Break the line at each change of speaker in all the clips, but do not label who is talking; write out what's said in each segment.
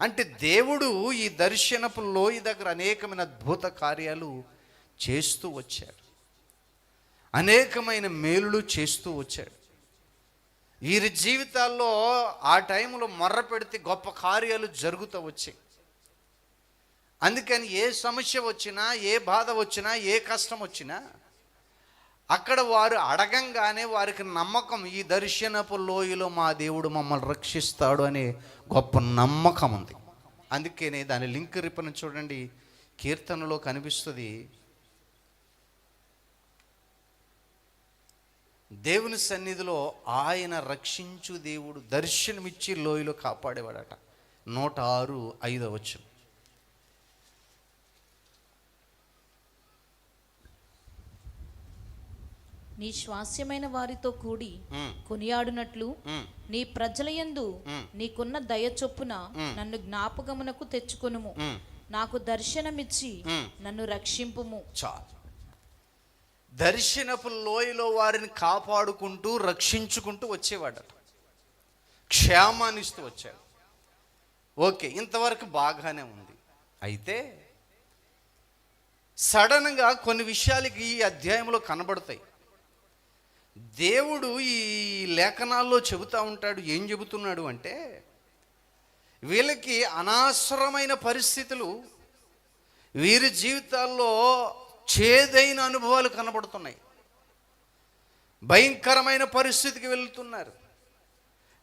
అంటే దేవుడు ఈ దర్శనపు లోయ దగ్గర అనేకమైన అద్భుత కార్యాలు చేస్తూ వచ్చాడు. అనేకమైన మేలులు చేస్తూ వచ్చాడు. వీరి జీవితాల్లో ఆ టైంలో మొర్ర పెడితే గొప్ప కార్యాలు జరుగుతూ వచ్చాయి. అందుకని ఏ సమస్య వచ్చినా ఏ బాధ వచ్చినా ఏ కష్టం వచ్చినా అక్కడ వారు అడగంగానే వారికి నమ్మకం ఈ దర్శనపు లోయలో మా దేవుడు మమ్మల్ని రక్షిస్తాడు అనే గొప్ప నమ్మకం ఉంది. అందుకనే దాని లింక్ రిపను చూడండి కీర్తనలో కనిపిస్తుంది దేవుని సన్నిధిలో ఆయన రక్షించు దేవుడు దర్శనమిచ్చి లోయలో కాపాడేవాడట నూట ఆరు ఐదవ
నీ శ్వాస్యమైన వారితో కూడి కొనియాడునట్లు నీ ప్రజలయందు నీకున్న దయ చొప్పున నన్ను జ్ఞాపకమునకు తెచ్చుకొనుము. నాకు దర్శనమిచ్చి నన్ను రక్షింపుము.
చాలు. దర్శనపు లోయలో వారిని కాపాడుకుంటూ రక్షించుకుంటూ వచ్చేవాడట. క్షేమాన్నిస్తూ వచ్చాడు. ఓకే ఇంతవరకు బాగానే ఉంది. అయితే సడన్గా కొన్ని విషయాలకి ఈ అధ్యాయంలో కనబడతాయి. దేవుడు ఈ లేఖనాల్లో చెబుతూ ఉంటాడు. ఏం చెబుతున్నాడు అంటే వీళ్ళకి అనవసరమైన పరిస్థితులు వీరి జీవితాల్లో చేదైన అనుభవాలు కనబడుతున్నాయి. భయంకరమైన పరిస్థితికి వెళ్తున్నారు.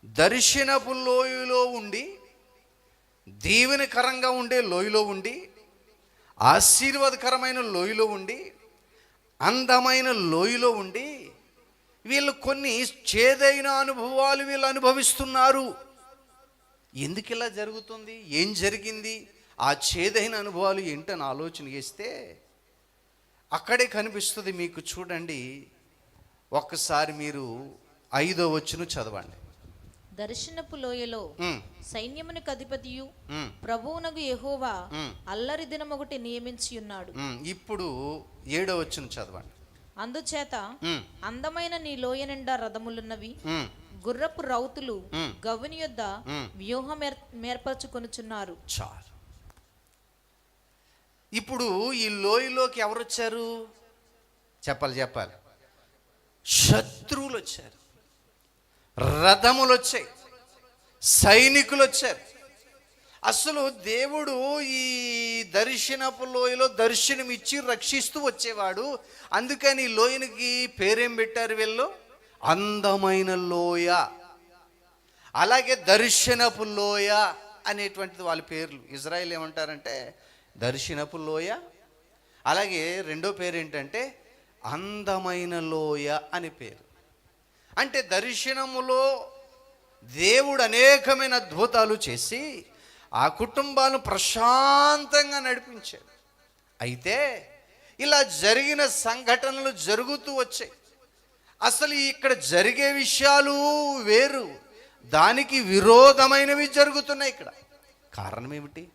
దర్శనపు లోయలో ఉండి దీవెనకరంగా ఉండే లోయలో ఉండి ఆశీర్వాదకరమైన లోయలో ఉండి అందమైన లోయలో ఉండి వీళ్ళు కొన్ని చేదైన అనుభవాలు వీళ్ళు అనుభవిస్తున్నారు. ఎందుకు ఇలా జరుగుతుంది? ఏం జరిగింది? ఆ చేదైన అనుభవాలు ఏంటని ఆలోచన చేస్తే అక్కడే కనిపిస్తుంది మీకు చూడండి. ఒక్కసారి మీరు ఐదో వచ్చును చదవండి.
దర్శనపు లోయలో సైన్యమునకు అధిపతియు యెహోవా
ఉమ్,
అల్లరి దినం ఒకటి నియమించి ఉన్నాడు.
ఇప్పుడు ఏడో వచ్చును చదవండి.
అందుచేత అందమైన నీ లోయ నిండా రథములున్నవి గుర్రపు రౌతులు యొద్ద
ఉమ్.
వ్యూహం ఏర్పరచుకొనుచున్నారు.
చాలు. ఇప్పుడు ఈ లోయలోకి ఎవరు వచ్చారు చెప్పాలి చెప్పాలి. శత్రువులు వచ్చారు రథములు వచ్చాయి సైనికులు వచ్చారు అసలు దేవుడు ఈ దర్శనపు లోయలో దర్శనం ఇచ్చి రక్షిస్తూ వచ్చేవాడు. అందుకని ఈ లోయనికి పేరేం పెట్టారు వీళ్ళు? అందమైన లోయ. అలాగే దర్శనపు లోయ అనేటువంటిది వాళ్ళ పేర్లు. ఇజ్రాయెల్ ఏమంటారంటే దర్శనపు లోయ. అలాగే రెండో పేరు ఏంటంటే అందమైన లోయ అని పేరు. అంటే దర్శనములో దేవుడు అనేకమైన అద్భుతాలు చేసి ఆ కుటుంబాన్ని ప్రశాంతంగా నడిపించాడు. అయితే ఇలా జరిగిన సంఘటనలు జరుగుతూ వచ్చాయి. అసలు ఇక్కడ జరిగే విషయాలు వేరు. దానికి విరోధమైనవి జరుగుతున్నాయి ఇక్కడ. కారణం ఏమిటి?